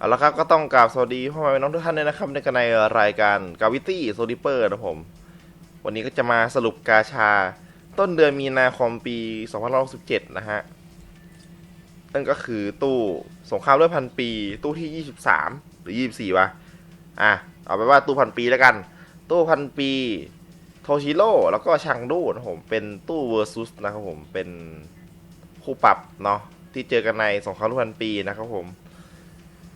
เอาละครับก็ต้องกราบสวัสดีพ่อแม่พี่น้องทุกท่านด้วยนะครับในกันในรายการกาวิตี้โซดิเปอร์นะผม วันนี้ก็จะมาสรุปกาชา ต้นเดือนมีนาคมปี2567นะฮะนั่นก็คือตู้สงครามเลือดพันปี ตู้ที่ 23 หรือ 24วะอะเอาไปว่าตู้พันปีแล้วกัน ตู้พันปีโทชิโร่แล้วก็ชังดูนะผมเป็นตู้เวอร์ซุสนะครับผมเป็นคู่ปรับเนาะที่เจอกันในสงครามเลือดพันปีนะครับผม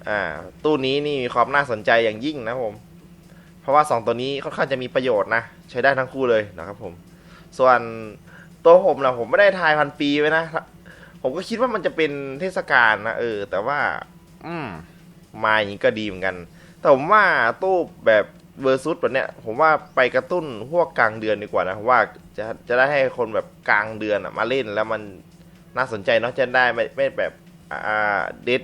อ่าตู้นี้นี่มีความน่าสนใจอย่างยิ่งนะผม เพราะว่า 2 ตัวนี้ค่อนข้างจะมีประโยชน์นะ ใช้ได้ทั้งคู่เลยนะครับผม ส่วนตัวผมนะผมไม่ได้ทายพันปีไว้นะ ผมก็คิดว่ามันจะเป็นเทศกาลนะเออ แต่ว่า อืมมาอย่างนี้ก็ดีเหมือนกัน แต่ผมว่าตู้แบบเวอร์ซุสแบบเนี้ยผมว่าไปกระตุ้นพวกกลางเดือนดีกว่านะว่าจะจะได้ให้คนแบบกลางเดือนอะมาเล่นแล้วมันน่าสนใจเนาะจะได้ไม่ไม่แบบอ่าเดท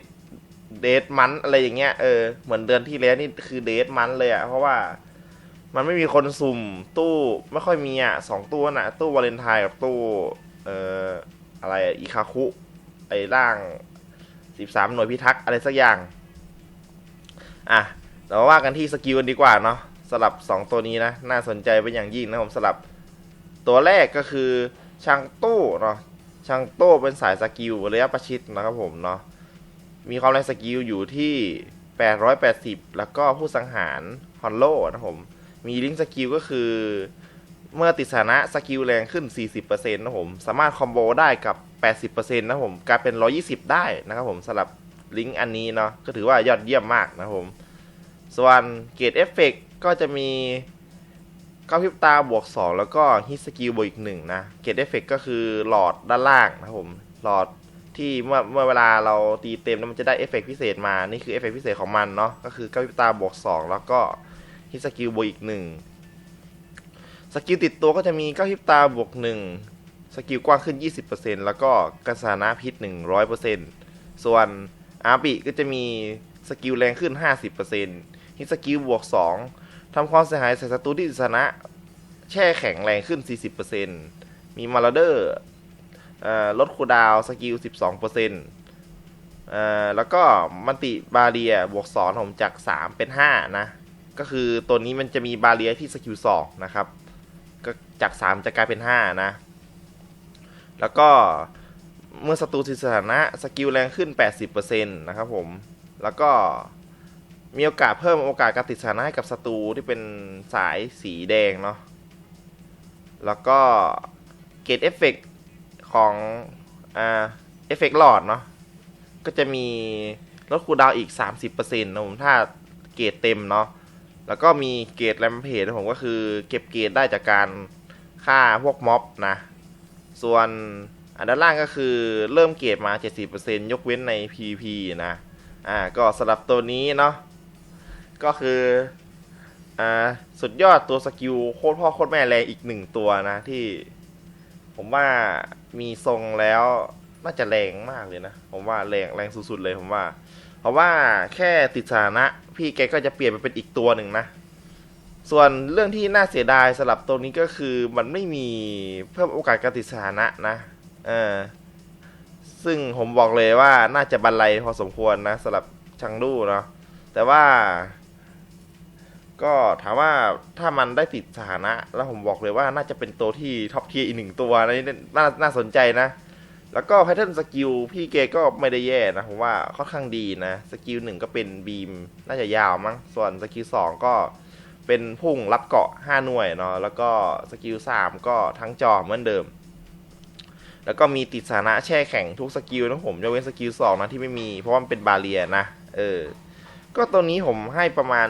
เดทมันอะไรอย่างเงี้ยเออเหมือนเดือนที่แล้วนี่คือเดทมันเลยอะเพราะว่ามันไม่มีคนสุ่มตู้ไม่ค่อยมีอะสองตู้น่ะ ตู้วาเลนไทน์กับตู้ เอ่ออะไรอิคาคุ ไอ้ร่างสิบสามหน่วยพิทักษ์อะไรสักอย่าง อะเรามาว่ากันที่สกิลกันดีกว่าเนาะสลับสองตัวนี้นะ น่าสนใจเป็นอย่างยิ่งนะผมสลับ ตัวแรกก็คือช่างตู้เนาะช่างตู้เป็นสายสกิลระยะประชิดนะครับผมเนาะ มีความแรงสกิลอยู่ที่ 880 แล้วก็ผู้สังหารฮอนโลนะผม มีลิงก์สกิลก็คือ เมื่อติดสถานะสกิลแรงขึ้น 40%นะผม สามารถคอมโบได้กับ 80%นะผมกลายเป็น 120 ได้นะครับผมสำหรับลิงก์อันนี้เนาะก็ถือว่ายอดเยี่ยมมากนะผม ส่วนเกรดเอฟเฟกก็จะมีก้าพริบตาบวก 2 แล้วก็ฮิตสกิลบวกอีกหนึ่งนะเกรดเอฟเฟกก็คือหลอดด้านล่างนะผมหลอด ที่เมื่อเมื่อเวลาเราตีเต็มแล้วมันจะได้เอฟเฟกพิเศษมา นี่คือเอฟเฟกพิเศษของมันเนาะ ก็คือก้าวพริบตาบวก 2 แล้วก็ฮิตสกิลบวกอีกหนึ่งสกิลติดตัวก็จะมีก้าวพริบตาบวกหนึ่งสกิลกว้างขึ้น 20%แล้วก็กระสานะพิษ 100%ส่วนอาร์บิก็จะมีสกิลแรงขึ้น 50%ฮิตสกิลบวก 2 ทำความเสียหายใส่ศัตรูที่ติดสถานะ แช่แข็งแรงขึ้น 40%มีมาราเดอร์ ลดคูดาวสกิล 12%เอ่อแล้วก็มันติบาเรียบวก2ผมจาก 3 เป็น 5 นะ ก็คือตัวนี้มันจะมีบาเรียที่สกิล2นะครับ ก็จาก 3 จะกลายเป็น 5 นะ แล้วก็เมื่อศัตรูติดสถานะสกิลแรงขึ้น 80%นะครับผม แล้วก็มีโอกาสเพิ่มโอกาสการติดสถานะให้กับศัตรูที่เป็นสายสีแดงเนาะ แล้วก็เกรดเอฟเฟกต ของอ่าเอฟเฟกต์หลอดเนาะก็จะมีลดคูดาวอีก 30%นะผมถ้าเกรดเต็มเนาะแล้วก็มีเกรดแรมเพจนะผมก็คือเก็บเกรดได้จากการฆ่าพวกม็อบนะ ส่วนอันด้านล่างก็คือเริ่มเกรดมา 70%ยกเว้นใน PP นะ อ่าก็สำหรับตัวนี้เนาะก็คืออ่าสุดยอดตัวสกิลโคตรพ่อโคตรแม่แรงอีกหนึ่งตัวนะที่ ผมว่ามีทรงแล้วน่าจะแรงมากเลยนะ ผมว่าแรงแรงสุดๆเลยผมว่า เพราะว่าแค่ติดสถานะ พี่แกก็จะเปลี่ยนไปเป็นอีกตัวหนึ่งนะ ส่วนเรื่องที่น่าเสียดายสำหรับตัวนี้ก็คือมันไม่มีเพิ่มโอกาสการติดสถานะนะ เออ ซึ่งผมบอกเลยว่าน่าจะบันไลพอสมควรนะสำหรับชังดูเนาะแต่ว่า ก็ถามว่าถ้ามันได้ติดสถานะ แล้วผมบอกเลยว่าน่าจะเป็นตัวที่ท็อปเทียร์อีกหนึ่งตัวนะนี่น่าน่าสนใจนะ แล้วก็แพทเทิร์นสกิลพี่เกก็ไม่ได้แย่นะผมว่าค่อนข้างดีนะสกิลหนึ่งก็เป็นบีมน่าจะยาวมั้งส่วนสกิลสองก็เป็นพุ่งรับเกาะ 5 หน่วยเนาะแล้วก็สกิลสามก็ทั้งจอเหมือนเดิม แล้วก็มีติดสถานะแช่แข็งทุกสกิลนะผมยกเว้นสกิลสองนะที่ไม่มีเพราะว่ามันเป็นบาเรียนะเออก็ตัวนี้ผมให้ประมาณ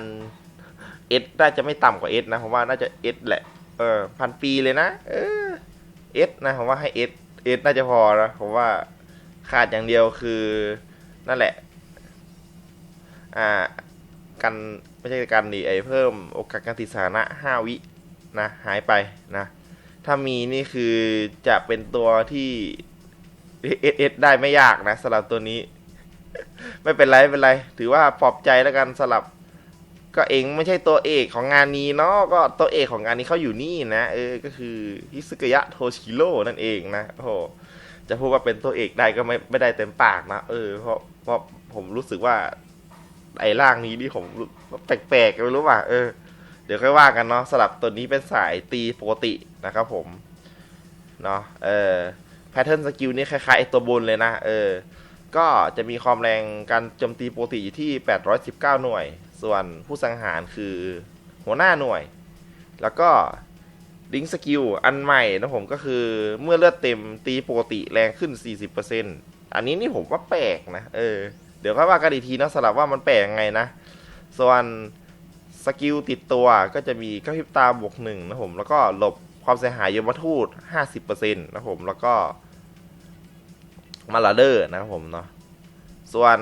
เอสน่าจะไม่ต่ำกว่าเอสนะผมว่าน่าจะเอสแหละ เออพันปีเลยนะ เออเอสนะผมว่าให้เอสเอสน่าจะพอนะผมว่าขาดอย่างเดียวคือนั่นแหละ อ่ากันไม่ใช่กันดิไอเพิ่มโอกาสการติดสานะห้าวินะหายไปนะ ถ้ามีนี่คือจะเป็นตัวที่เอสเอสได้ไม่ยากนะสำหรับตัวนี้ ไม่เป็นไรไม่เป็นไร ถือว่าปลอบใจแล้วกันสลับ ก็เองไม่ใช่ตัวเอกของงานนี้เนาะก็ตัวเอกของงานนี้เขาอยู่นี่นะเออก็คือฮิซึกยะโทชิโร่นั่นเองนะโอ้โหจะพูดว่าเป็นตัวเอกได้ก็ไม่ไม่ได้เต็มปากนะเออเพราะเพราะผมรู้สึกว่าไอ้ร่างนี้นี่ผมแปลกๆไม่รู้ว่าเออ เดี๋ยวค่อยว่ากันเนาะสลับตัวนี้เป็นสายตีปกตินะครับผมเนาะเออแพทเทิร์นสกิลนี่คล้ายๆไอ้ตัวบนเลยนะเออ ก็จะมีความแรงการโจมตีปกติอยู่ที่ 819 หน่วย ส่วนผู้สังหารคือหัวหน้าหน่วย แล้วก็ลิงสกิลอันใหม่นะผมก็คือเมื่อเลือดเต็มตีปกติแรงขึ้น 40%อันนี้นี่ผมว่าแปลกนะ เออ เดี๋ยวค่อยว่ากันอีกทีนะสำหรับว่ามันแปลกยังไงนะ ส่วนสกิลติดตัวก็จะมีกระพริบตาบวกหนึ่งนะผม แล้วก็หลบความเสียหายยมทูต 50%นะผม แล้วก็ มาลาเดอร์นะครับผมเนาะส่วน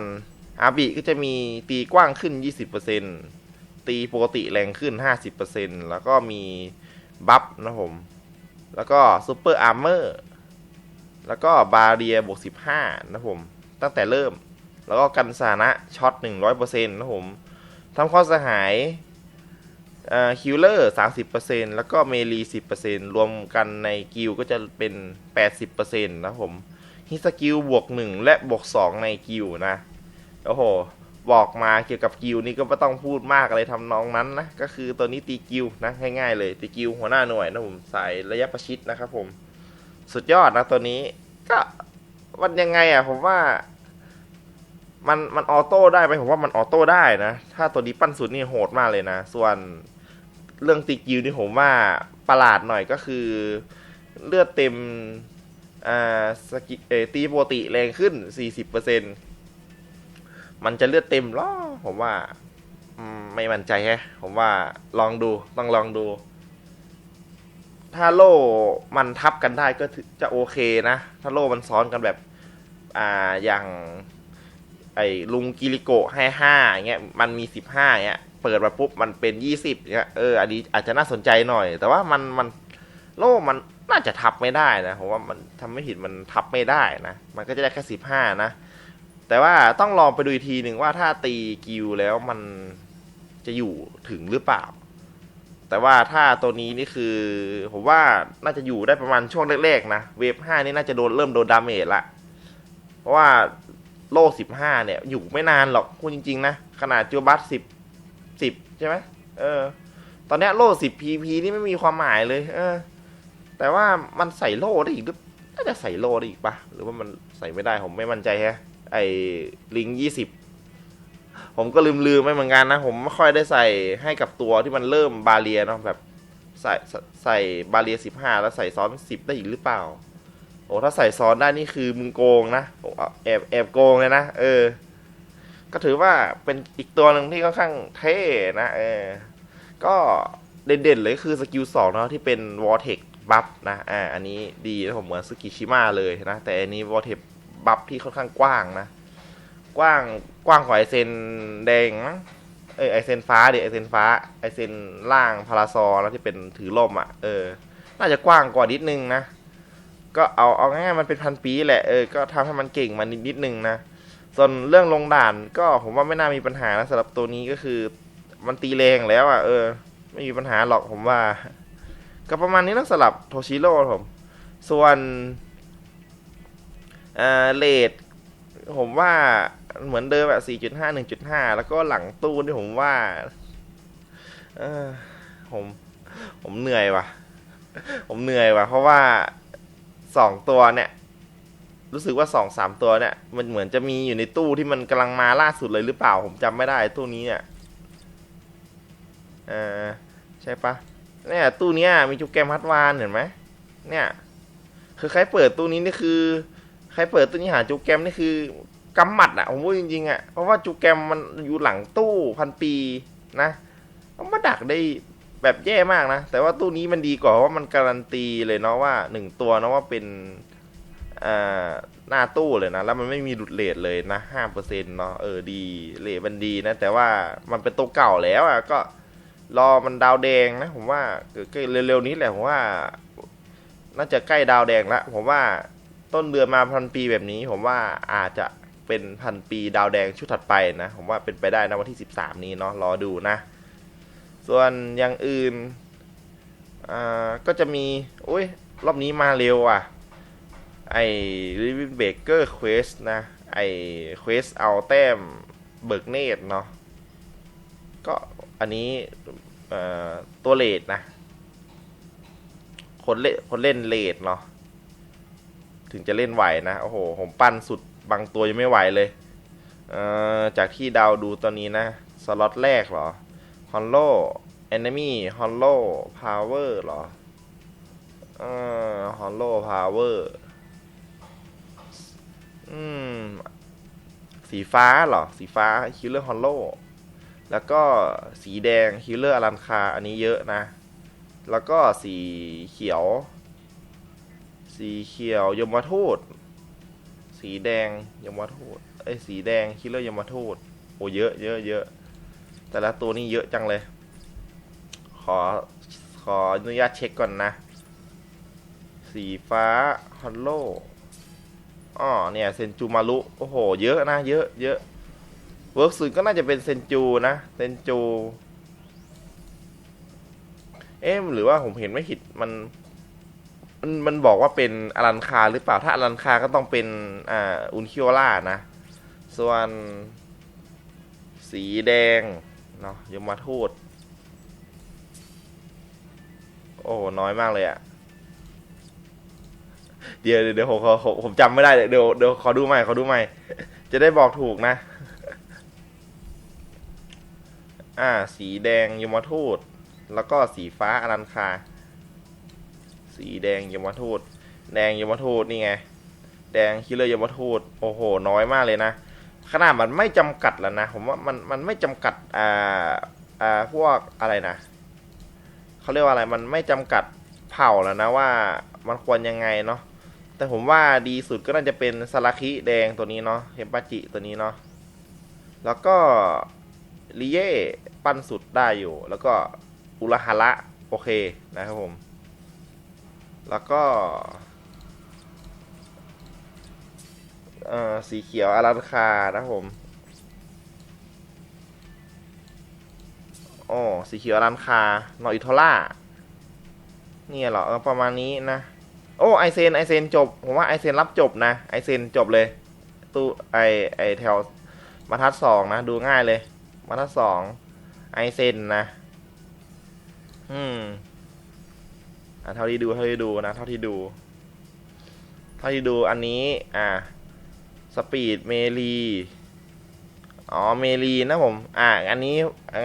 อาบิก็จะมีตีกว้างขึ้น 20%ตีปกติแรงขึ้น 50%แล้วก็มีบัฟนะผม แล้วก็ซูเปอร์อาร์เมอร์ แล้วก็บาเรียบวก 15 นะผม ตั้งแต่เริ่ม แล้วก็กันสานะช็อต 100%นะผมทำข้อเสียหายคิลเลอร์ 30%แล้วก็เมลี 10%รวมกันในกิลก็จะเป็น 80%นะผม ฮิสกิลบวก1และบวก2ในกิลนะ โอ้โห บอกมาเกี่ยวกับกิลนี่ก็ไม่ต้องพูดมากอะไรทำนองนั้นนะ ก็คือตัวนี้ตีกิลนะง่ายๆเลยตีกิลหัวหน้าหน่วยนะผมสายระยะประชิดนะครับผม สุดยอดนะตัวนี้ก็มันยังไงอะผมว่ามันมันออโต้ได้ไหมผมว่ามันออโต้ได้นะ ถ้าตัวนี้ปั้นสุดนี่โหดมากเลยนะ ส่วนเรื่องตีกิลนี่ผมว่าประหลาดหน่อยก็คือ เลือดเต็ม อ่าสกิเอตีปกติแรงขึ้น 40%มันจะเลือดเต็มหรอผมว่าไม่มั่นใจแฮะ ผมว่าลองดูต้องลองดู ถ้าโล่มันทับกันได้ก็จะโอเคนะ ถ้าโล่มันซ้อนกันแบบ อ่าอย่าง ไอ้ลุงกิริโกะให้ห้าเงี้ยมันมีสิบห้าเงี้ยเปิดมาปุ๊บมันเป็นยี่สิบเงี้ยเอออันนี้อาจจะน่าสนใจหน่อย แต่ว่ามันมันโล่มัน น่าจะทับไม่ได้นะผมว่ามันทำไม่ผิดมันทับไม่ได้นะ มันก็จะได้แค่สิบห้านะ แต่ว่าต้องลองไปดูอีกทีหนึ่งว่าถ้าตีกิวแล้วมันจะอยู่ถึงหรือเปล่า แต่ว่าถ้าตัวนี้นี่คือ ผมว่าน่าจะอยู่ได้ประมาณช่วงแรกๆนะเวฟห้านี่น่าจะโดนเริ่มโดนดาเมจละเพราะว่าโล่สิบห้าเนี่ยอยู่ไม่นานหรอกพูดจริงๆนะขนาดจูบัสสิบสิบใช่ไหมเออ ตอนนี้โล่สิบพีพีนี่ไม่มีความหมายเลย เออ แต่ว่ามันใส่โล่ได้อีกหรือน่าจะใส่โล่ได้อีกปะหรือว่ามันใส่ไม่ได้ผมไม่มั่นใจแฮะ ไอ้ลิงยี่สิบผมก็ลืมลืมไปเหมือนกันนะ ผมไม่ค่อยได้ใส่ให้กับตัวที่มันเริ่มบาเรียเนาะแบบใส่ใส่บาเรียสิบห้าแล้วใส่ซ้อนสิบได้อีกหรือเปล่า โอ้ถ้าใส่ซ้อนได้นี่คือมึงโกงนะแอบแอบโกงเลยนะเออ ก็ถือว่าเป็นอีกตัวหนึ่งที่ค่อนข้างเท่นะเออ ก็ เด่นๆเลยคือสกิลสองเนาะที่เป็นวอร์เทคบัฟนะอ่าอันนี้ดีนะผมเหมือนสกิชิมาเลยนะ แต่อันนี้วอร์เทคบัฟที่ค่อนข้างกว้างนะ กว้างกว้างกว่าไอเซนแดงเออไอเซนฟ้าเดี๋ยวไอเซนฟ้าไอเซนล่างพาราซอแล้วที่เป็นถือล่มอะเออ น่าจะกว้างกว่านิดนึงนะ ก็เอาเอาง่ายๆมันเป็นพันปีแหละเออก็ทำให้มันเก่งมานิดนิดนึงนะส่วนเรื่องลงด่านก็ผมว่าไม่น่ามีปัญหานะสำหรับตัวนี้ก็คือ มันตีแรงแล้วอะเออ ไม่มีปัญหาหรอกผมว่า ก็ประมาณนี้นะสำหรับโทชิโร่ผม ส่วนเอ่อเลดผมว่าเหมือนเดิมอะ4.5 1.5 แล้วก็หลังตู้ที่ผมว่าผมผมเหนื่อยว่ะ ผมเหนื่อยว่ะ เพราะว่าสองตัวเนี่ย รู้สึกว่าสองสามตัวเนี่ย มันเหมือนจะมีอยู่ในตู้ที่มันกำลังมาล่าสุดเลยหรือเปล่า ผมจำไม่ได้ตู้นี้เนี่ยเออใช่ปะเนี่ยตู้เนี้ยมีจุกแกมฮัตวานเห็นไหมเนี่ย คือใครเปิดตู้นี้นี่คือ ใครเปิดตู้นี้หาจุกแกมนี่คือกำหมัดอะผมพูดจริงๆอะเพราะว่าจุกแกมมันอยู่หลังตู้พันปีนะมันมาดักได้แบบแย่มากนะ แต่ว่าตู้นี้มันดีกว่าเพราะว่ามันการันตีเลยเนาะว่าหนึ่งตัวเนาะว่าเป็นหน้าตู้เลยนะ แล้วมันไม่มีหลุดเลทเลยนะห้าเปอร์เซ็นต์เนาะเออดีเลทมันดีนะ แต่ว่ามันเป็นตัวเก่าแล้วอะก็ รอมันดาวแดงนะผมว่าใกล้เร็วๆนี้แหละผมว่าน่าจะใกล้ดาวแดงละผมว่าต้นเดือนมาพันปีแบบนี้ ผมว่าอาจจะเป็นพันปีดาวแดงชุดถัดไปนะ ผมว่าเป็นไปได้นะวันที่สิบสามนี้เนาะรอดูนะ ส่วนอย่างอื่นอ่าก็จะมีโอ้ยรอบนี้มาเร็วอะ ไอ้ลิวินเบเกอร์เควสนะ ไอ้เควสเอาแต้มเบิกเนตรเนาะก็ อันนี้ตัวเลดนะ คนเล่นคนเล่นเลดเนาะถึงจะเล่นไหวนะ โอ้โห ผมปั้นสุดบางตัวยังไม่ไหวเลยเจากที่ดาวดูตอนนี้นะ สล็อตแรกเหรอฮอลโลเอนมี่ฮอลโลพาวเวอร์เหรอเออฮอลโลพาวเวอร์อืม สีฟ้าเหรอ สีฟ้าคิลเลอร์ฮอลโล แล้วก็สีแดงคิลเลอร์อลันคาอันนี้เยอะนะ แล้วก็สีเขียว สีเขียวยมทูตสีแดงยมทูตเอ้สีแดงคิลเลอร์ยมทูตโอ้เยอะเยอะเยอะแต่ละตัวนี้เยอะจังเลย ขอขออนุญาตเช็คก่อนนะ สีฟ้าฮอลโลอ๋อเนี่ยเซนจูมารุโอ้โห เยอะนะ เยอะเยอะ เวิร์กสุดก็น่าจะเป็นเซนจูนะเซนจู เอ๊ะหรือว่าผมเห็นไม่ผิดมันมันมันบอกว่าเป็นอลันคาหรือเปล่าถ้าอลันคาก็ต้องเป็นอ่าอุนคิโอล่านะ ส่วนสีแดงเนาะยมทูตโอ้น้อยมากเลยอะเดี๋ยวเดี๋ยวผมผมจำไม่ได้เดี๋ยวเดี๋ยวขอดูใหม่ขอดูใหม่ จะได้บอกถูกนะ อ่า สีแดงยมทูต แล้วก็สีฟ้าอลันคา สีแดงยมทูต แดงยมทูตนี่ไง แดงคิลเลอร์ยมทูต โอ้โห น้อยมากเลยนะ ขนาดมันไม่จำกัดแล้วนะ ผมว่ามันมันไม่จำกัด อ่า อ่า พวกอะไรนะ เขาเรียกว่าอะไร มันไม่จำกัดเผ่าแล้วนะว่ามันควรยังไงเนาะ แต่ผมว่าดีสุดก็น่าจะเป็นสลักคิแดงตัวนี้เนาะ เฮมปาจิตัวนี้เนาะ แล้วก็ ลิเย่ปั้นสุดได้อยู่ แล้วก็อุระฮาระโอเคนะครับผม แล้วก็สีเขียวอารันคานะครับผมโอ๋อสีเขียวอารันคานออิโทล่าเนี่ยเหรอเออประมาณนี้นะ โอ้ไอเซนไอเซนจบ ผมว่าไอเซนรับจบนะ ไอเซนจบเลย ตู้ไอไอแถวมาทัดสองนะ ดูง่ายเลย มาทัดสองไอเซนนะ อืมอะเท่าที่ดูเท่าที่ดูนะ เท่าที่ดู เท่าที่ดูอันนี้ อ่าสปีดเมลีอ๋อเมลีนะผม อ่าอันนี้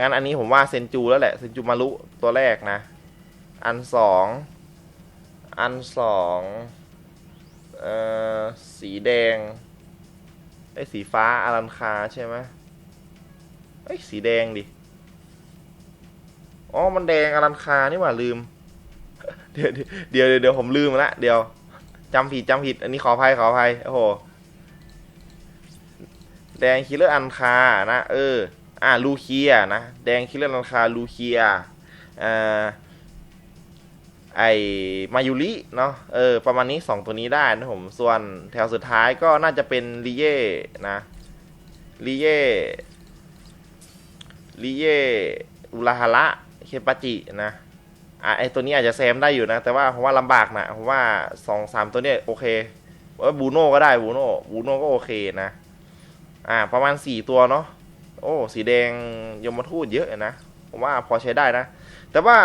งั้นอันนี้ผมว่าเซนจูแล้วแหละเซนจูมารุตัวแรกนะ อันสองอันสองเอ่อสีแดงไอ้สีฟ้าอารันคาใช่ไหม เอ้ยสีแดงดิ อ๋อ มันแดงอารันคานี่หว่าลืม เดี๋ยวเดี๋ยวเดี๋ยวผมลืมละเดี๋ยวจำผิดจำผิด อันนี้ขออภัยขออภัยโอ้โห แดงคิลเลอร์อันคานะ เออ อ่าลูเคียนะ แดงคิลเลอร์อันคาลูเคียอ่าไอมายุริเนาะเออประมาณนี้สองตัวนี้ได้นะผม ส่วนแถวสุดท้ายก็น่าจะเป็นลิเย่นะลิเย่ ลิเย่อุราฮาระเคปาจินะอะไอตัวนี้อาจจะแซมได้อยู่นะ แต่ว่าผมว่าลำบากนะผมว่าสองสามตัวเนี้ยโอเคว่าบูโน่ก็ได้บูโน่บูโน่ก็โอเคนะ อ่า ประมาณสี่ตัวเนาะโอ้สีแดงยมทูตเยอะนะผมว่าพอใช้ได้นะ แต่ว่า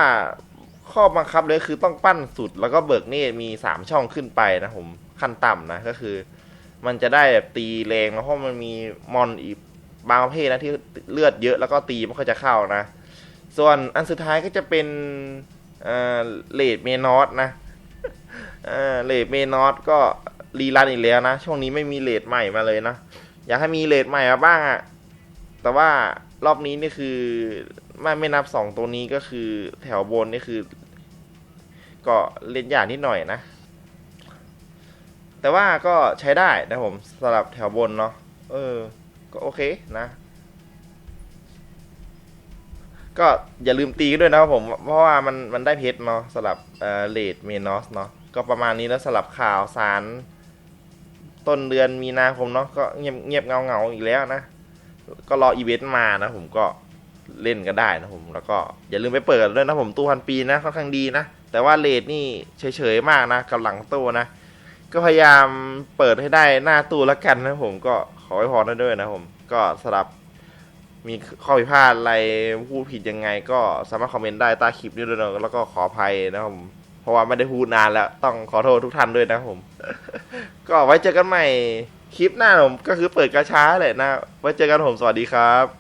ข้อบังคับเลยคือต้องปั้นสุดแล้วก็เบิกเนตรมีสามช่องขึ้นไปนะผมขั้นต่ำนะก็คือ มันจะได้แบบตีแรงนะเพราะมันมีมอนอีก บางประเภทนะที่เลือดเยอะแล้วก็ตีไม่ค่อยจะเข้านะ ส่วนอันสุดท้ายก็จะเป็นเลดเมนอสนะเลดเมนอสก็รีรันอีกแล้วนะ ช่วงนี้ไม่มีเลดใหม่มาเลยนะ อยากให้มีเลดใหม่มาบ้างอะแต่ว่ารอบนี้นี่คือไม่ไม่นับสองตัวนี้ก็คือแถวบนนี่คือ ก็เล่นยางนิดหน่อยนะ แต่ว่าก็ใช้ได้นะผมสำหรับแถวบนเนาะเออ ก็โอเคนะ ก็อย่าลืมตีกันด้วยนะครับผม เพราะว่ามันมันได้เพชรเนาะสำหรับเอ่อเลดเมนอสเนาะก็ประมาณนี้แล้วสำหรับข่าวสาร ต้นเดือนมีนาคมเนาะก็เงียบเงียบเงาเงาอีกแล้วนะ ก็รออีเวนต์มานะผมก็เล่นกันได้นะผม แล้วก็อย่าลืมไปเปิดด้วยนะผมตู้พันปีนะค่อนข้างดีนะ แต่ว่าเลดนี่เฉยๆมากนะกับหลังตู้นะ ก็พยายามเปิดให้ได้หน้าตู้แล้วกันนะผมก็ อให้พรได้ด้วยนะผมก็สำหรับมีข้อผิดพลาดอะไรพูดผิดยังไง ก็สามารถคอมเมนต์ได้ใต้คลิปนี้ด้วยนะแล้วก็ขออภัยนะครับผมเพราะว่าไม่ได้พูดนานแล้ว ต้องขอโทษทุกท่านด้วยนะครับผม ก็ไว้เจอกันใหม่คลิปหน้าผมก็คือเปิดกระช้าแหละนะ ไว้เจอกันผมสวัสดีครับ